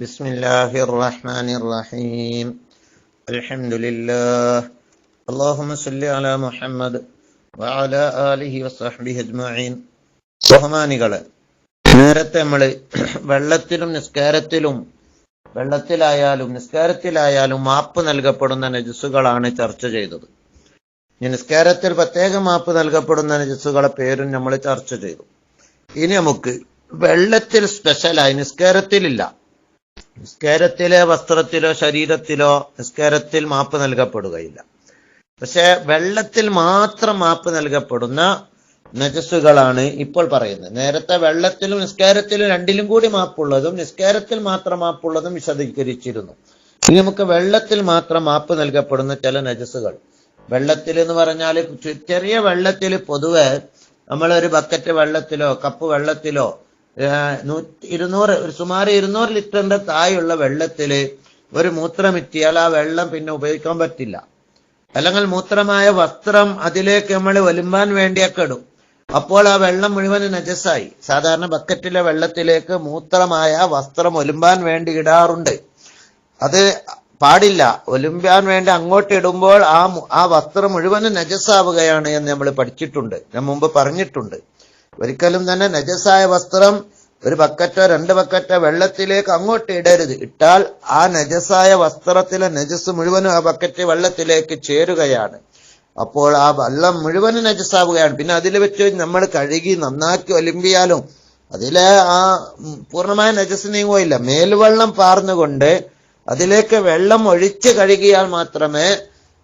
بسم الله الرحمن الرحيم الحمد لله اللهم صل على محمد وعلى آله وصحبه أجمعين ബഹുമാനികളെ നേരത്തെ നമ്മൾ വെള്ളത്തിലും നിസ്കാരത്തിലും വെള്ളത്തിലായാലും നിസ്കാരത്തിലായാലും മാപ്പ് നൽകപ്പെടുന്ന നജസ്സുകളാണ് ചർച്ച ചെയ്തത് ഇനി നിസ്കാരത്തിൽ പ്രത്യേക മാപ്പ് നൽകപ്പെടുന്ന നജസ്സുകളെ പേരും നമ്മൾ ചർച്ച ചെയ്തു ഇനി നമുക്ക് വെള്ളത്തിൽ സ്പെഷ്യലായി നിസ്കാരത്തിലില്ല നിസ്കാരത്തിലെ വസ്ത്രത്തിലോ ശരീരത്തിലോ നിസ്കാരത്തിൽ മാപ്പ് നൽകപ്പെടുകയില്ല. പക്ഷെ വെള്ളത്തിൽ മാത്രം മാപ്പ് നൽകപ്പെടുന്ന നജസ്സുകളാണ് ഇപ്പോൾ പറയുന്നത്. നേരത്തെ വെള്ളത്തിലും നിസ്കാരത്തിലും രണ്ടിലും കൂടി മാപ്പുള്ളതും നിസ്കാരത്തിൽ മാത്രം മാപ്പുള്ളതും വിശദീകരിച്ചിരുന്നു. ഇനി നമുക്ക് വെള്ളത്തിൽ മാത്രം മാപ്പ് നൽകപ്പെടുന്ന ചില നജസ്സുകൾ. വെള്ളത്തിൽ എന്ന് പറഞ്ഞാൽ ചെറിയ വെള്ളത്തിൽ പൊതുവെ നമ്മളൊരു ബക്കറ്റ് വെള്ളത്തിലോ കപ്പ് വെള്ളത്തിലോ ഇരുന്നൂറ് ഒരു സുമാർ ഇരുന്നൂറ് ലിറ്ററിന്റെ തായുള്ള വെള്ളത്തിൽ ഒരു മൂത്രമിറ്റിയാൽ ആ വെള്ളം പിന്നെ ഉപയോഗിക്കാൻ പറ്റില്ല. അല്ലെങ്കിൽ മൂത്രമായ വസ്ത്രം അതിലേക്ക് നമ്മൾ ഒലുമ്പാൻ വേണ്ടിയൊക്കെ ഇടും. അപ്പോൾ ആ വെള്ളം മുഴുവൻ നജസായി സാധാരണ ബക്കറ്റിലെ വെള്ളത്തിലേക്ക് മൂത്രമായ വസ്ത്രം ഒലുമ്പാൻ വേണ്ടി ഇടാറുണ്ട്. അത് പാടില്ല. ഒലുമ്പാൻ വേണ്ടി അങ്ങോട്ട് ഇടുമ്പോൾ ആ ആ വസ്ത്രം മുഴുവനും നജസാവുകയാണ് എന്ന് നമ്മൾ പഠിച്ചിട്ടുണ്ട്. ഞാൻ മുമ്പ് പറഞ്ഞിട്ടുണ്ട്. ഒരിക്കലും തന്നെ നജസായ വസ്ത്രം ഒരു ബക്കറ്റോ രണ്ട് ബക്കറ്റോ വെള്ളത്തിലേക്ക് അങ്ങോട്ട് ഇടരുത്. ഇട്ടാൽ ആ നജസായ വസ്ത്രത്തിലെ നജസ് മുഴുവനും ആ ബക്കറ്റ് വെള്ളത്തിലേക്ക് ചേരുകയാണ്. അപ്പോൾ ആ വെള്ളം മുഴുവനും നജസാവുകയാണ്. പിന്നെ അതിൽ വെച്ച് നമ്മൾ കഴുകി നന്നാക്കി ഒലിമ്പിയാലും അതിലെ ആ പൂർണമായ നജസ് നീങ്ങുകയില്ല. മേൽവെള്ളം പാർന്നുകൊണ്ട് അതിലേക്ക് വെള്ളം ഒഴിച്ച് കഴുകിയാൽ മാത്രമേ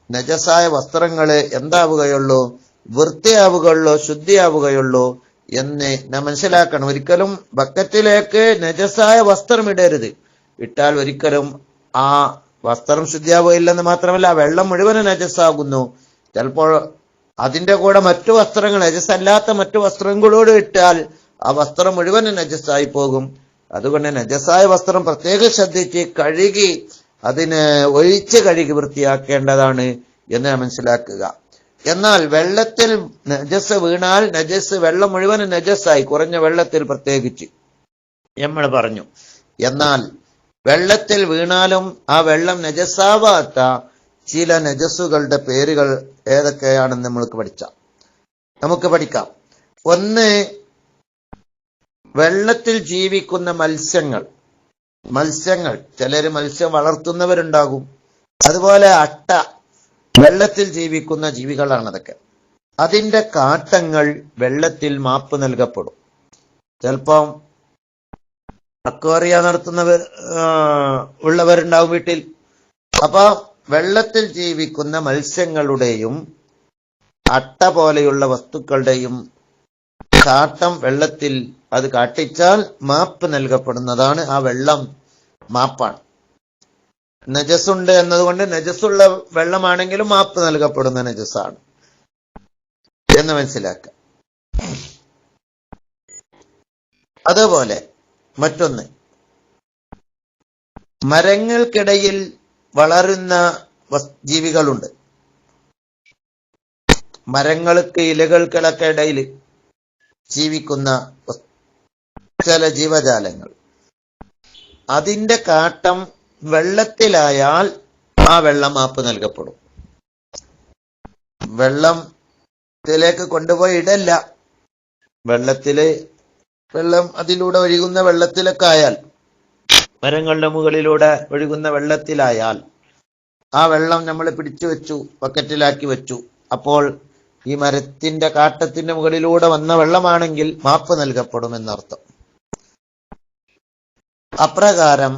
നജസായ വസ്ത്രങ്ങൾ എന്താവുകയുള്ളൂ? വൃത്തിയാവുകയുള്ളൂ ശുദ്ധിയാവുകയുള്ളൂ. എന്ന് നാം മനസ്സിലാക്കണം. ഒരിക്കലും ബക്കറ്റിലേക്ക് നജസായ വസ്ത്രം ഇടരുത്. ഇട്ടാൽ ഒരിക്കലും ആ വസ്ത്രം ശുദ്ധിയാവുകയില്ലെന്ന് മാത്രമല്ല വെള്ളം മുഴുവനും നജസ്സാകുന്നു. ചിലപ്പോൾ അതിന്റെ കൂടെ മറ്റു വസ്ത്രങ്ങൾ നജസ്സല്ലാത്ത മറ്റു വസ്ത്രങ്ങളോട് ഇട്ടാൽ ആ വസ്ത്രം മുഴുവനും നജസ്സായി പോകും. അതുകൊണ്ട് നജസ്സായ വസ്ത്രം പ്രത്യേകം ശ്രദ്ധിച്ച് കഴുകി അതിന് ഒഴിച്ച് കഴുകി വൃത്തിയാക്കേണ്ടതാണ് എന്ന് മനസ്സിലാക്കുക. എന്നാൽ വെള്ളത്തിൽ നജസ് വീണാൽ നജസ് വെള്ളം മുഴുവനും നജസ്സായി കുറഞ്ഞ വെള്ളത്തിൽ പ്രത്യേകിച്ച്. നമ്മൾ പറഞ്ഞു എന്നാൽ വെള്ളത്തിൽ വീണാലും ആ വെള്ളം നജസ്സാവാത്ത ചില നജസ്സുകളുടെ പേരുകൾ ഏതൊക്കെയാണെന്ന് നമ്മൾക്ക് പഠിച്ചാം. നമുക്ക് പഠിക്കാം. ഒന്ന് വെള്ളത്തിൽ ജീവിക്കുന്ന മത്സ്യങ്ങൾ. മത്സ്യങ്ങൾ ചിലര് മത്സ്യം വളർത്തുന്നവരുണ്ടാകും. അതുപോലെ അട്ട. വെള്ളത്തിൽ ജീവിക്കുന്ന ജീവികളാണ് അതൊക്കെ അതിന്റെ കാട്ടങ്ങൾ വെള്ളത്തിൽ മാപ്പ് നൽകപ്പെടും. ചിലപ്പം അക്വേറിയ നടത്തുന്നവർ ഉള്ളവരുണ്ടാവും വീട്ടിൽ. അപ്പൊ വെള്ളത്തിൽ ജീവിക്കുന്ന മത്സ്യങ്ങളുടെയും അട്ട പോലെയുള്ള വസ്തുക്കളുടെയും കാട്ടം വെള്ളത്തിൽ അത് കാട്ടിച്ചാൽ മാപ്പ് നൽകപ്പെടുന്നതാണ് ആ വെള്ളം മാപ്പാണ്. നജസുണ്ട് എന്നതുകൊണ്ട് നജസ്സുള്ള വെള്ളമാണെങ്കിലും മാപ്പ് നൽകപ്പെടുന്ന നജസ്സാണ്. എന്ന് മനസ്സിലാക്കുക. അതുപോലെ മറ്റൊന്ന്. മരങ്ങൾക്കിടയിൽ വളരുന്ന ജീവികളുണ്ട്. മരങ്ങൾക്ക് ഇലകൾക്കിടക്ക ഇടയിൽ ജീവിക്കുന്ന ചില ജീവജാലങ്ങൾ. അതിന്റെ കാട്ടം വെള്ളത്തിലായാൽ ആ വെള്ളം മാപ്പ് നൽകപ്പെടും. വെള്ളം ത്തിലേക്ക് കൊണ്ടുപോയി ഇടല്ല. വെള്ളത്തിൽ വെള്ളം അതിലൂടെ ഒഴുകുന്ന വെള്ളത്തിലൊക്കെ ആയാൽ മരങ്ങളുടെ മുകളിലൂടെ ഒഴുകുന്ന വെള്ളത്തിലായാൽ ആ വെള്ളം നമ്മൾ പിടിച്ചു വെച്ചു ബക്കറ്റിലാക്കി വെച്ചു. അപ്പോൾ ഈ മരത്തിന്റെ കാട്ടത്തിന്റെ മുകളിലൂടെ വന്ന വെള്ളമാണെങ്കിൽ മാപ്പ് നൽകപ്പെടും എന്നർത്ഥം അപ്രകാരം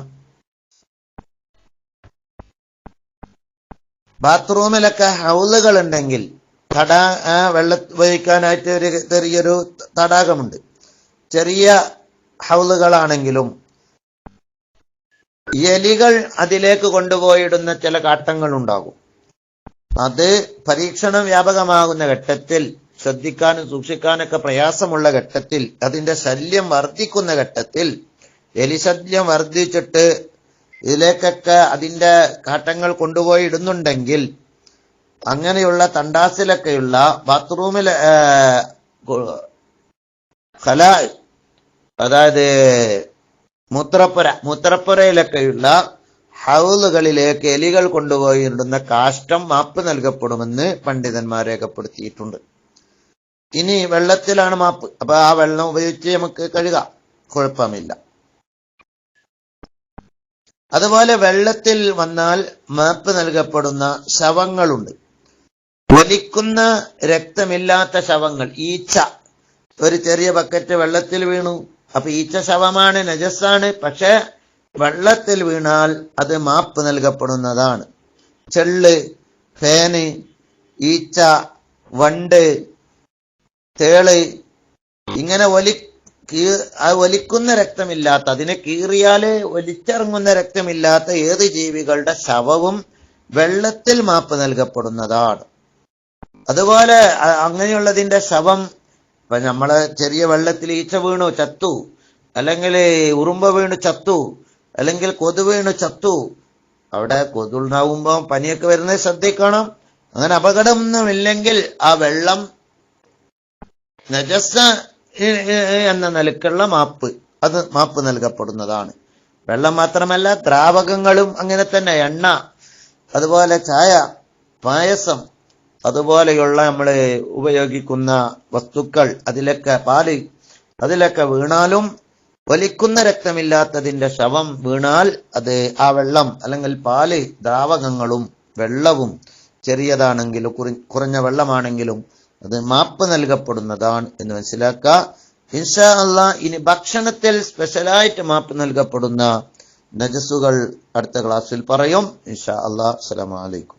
ബാത്റൂമിലൊക്കെ ഹൗലുകൾ ഉണ്ടെങ്കിൽ തടാ വെള്ളം ഉപയോഗിക്കാനായിട്ട് ഒരു ചെറിയൊരു തടാകമുണ്ട്. ചെറിയ ഹൗലുകളാണെങ്കിലും എലികൾ അതിലേക്ക് കൊണ്ടുപോയിടുന്ന ചില കാട്ടങ്ങൾ ഉണ്ടാകും അത് പരീക്ഷണം വ്യാപകമാകുന്ന ഘട്ടത്തിൽ ശ്രദ്ധിക്കാനും സൂക്ഷിക്കാനൊക്കെ പ്രയാസമുള്ള ഘട്ടത്തിൽ അതിന്റെ ശല്യം വർദ്ധിക്കുന്ന ഘട്ടത്തിൽ എലിശല്യം വർദ്ധിച്ചിട്ട് ഇതിലേക്കൊക്കെ അതിന്റെ കാട്ടങ്ങൾ കൊണ്ടുപോയി ഇടുന്നുണ്ടെങ്കിൽ അങ്ങനെയുള്ള തണ്ടാസിലൊക്കെയുള്ള ബാത്റൂമിൽ കല അതായത് മൂത്രപ്പുര മൂത്രപ്പുരയിലൊക്കെയുള്ള ഹൗലുകളിലേക്ക് എലികൾ കൊണ്ടുപോയി ഇടുന്ന കാഷ്ടം മാപ്പ് നൽകപ്പെടുമെന്ന് പണ്ഡിതന്മാർ രേഖപ്പെടുത്തിയിട്ടുണ്ട് ഇനി വെള്ളത്തിലാണ് മാപ്പ്. അപ്പൊ ആ വെള്ളം ഉപയോഗിച്ച് നമുക്ക് കഴുകാം. കുഴപ്പമില്ല. അതുപോലെ വെള്ളത്തിൽ വന്നാൽ മാപ്പ് നൽകപ്പെടുന്ന ശവങ്ങളുണ്ട്. ഒലിക്കുന്ന രക്തമില്ലാത്ത ശവങ്ങൾ ഈച്ച. ഒരു ചെറിയ ബക്കറ്റ് വെള്ളത്തിൽ വീണു. അപ്പൊ ഈച്ച ശവമാണ് നജസ്സാണ്. പക്ഷെ വെള്ളത്തിൽ വീണാൽ അത് മാപ്പ് നൽകപ്പെടുന്നതാണ്. ചെള്ള് ഫേന് ഈച്ച വണ്ട് തേൾ ഇങ്ങനെ ഒലി ആ വലിക്കുന്ന രക്തമില്ലാത്ത അതിനെ കീറിയാൽ ഒലിച്ചിറങ്ങുന്ന രക്തമില്ലാത്ത ഏത് ജീവികളുടെ ശവവും വെള്ളത്തിൽ മാപ്പ് നൽകപ്പെടുന്നതാണ്. അതുപോലെ അങ്ങനെയുള്ളതിന്റെ ശവം ഇപ്പൊ നമ്മളെ ചെറിയ വെള്ളത്തിൽ ഈച്ച വീണു ചത്തു. അല്ലെങ്കിൽ ഉറുമ്പ വീണു ചത്തു. അല്ലെങ്കിൽ കൊതു വീണു ചത്തു. അവിടെ കൊതുണ്ടാവുമ്പോ പനിയൊക്കെ വരുന്നത് ശ്രദ്ധിക്കണം. അങ്ങനെ അപകടമൊന്നുമില്ലെങ്കിൽ ആ വെള്ളം നജസ് എന്ന നിലക്കുള്ള മാപ്പ്. അത് മാപ്പ് നൽകപ്പെടുന്നതാണ്. വെള്ളം മാത്രമല്ല ദ്രാവകങ്ങളും അങ്ങനെ തന്നെ എണ്ണ അതുപോലെ ചായ പായസം അതുപോലെയുള്ള നമ്മൾ ഉപയോഗിക്കുന്ന വസ്തുക്കൾ അതിലൊക്കെ പാൽ അതിലൊക്കെ വീണാലും വലിക്കുന്ന രക്തമില്ലാത്തതിന്റെ ശവം വീണാൽ അത് ആ വെള്ളം അല്ലെങ്കിൽ പാൽ ദ്രാവകങ്ങളും വെള്ളവും ചെറിയതാണെങ്കിലും കുറഞ്ഞ വെള്ളമാണെങ്കിലും അത് മാപ്പ് നൽകപ്പെടുന്നതാണ് എന്ന് മനസ്സിലാക്കുക. ഇൻഷാ അള്ളാ ഇനി ഭക്ഷണത്തിൽ സ്പെഷ്യലായിട്ട് മാപ്പ് നൽകപ്പെടുന്ന നജസുകൾ അടുത്ത ക്ലാസ്സിൽ പറയും. ഇൻഷാ അല്ലാ അസ്സലാമു അലൈക്കും.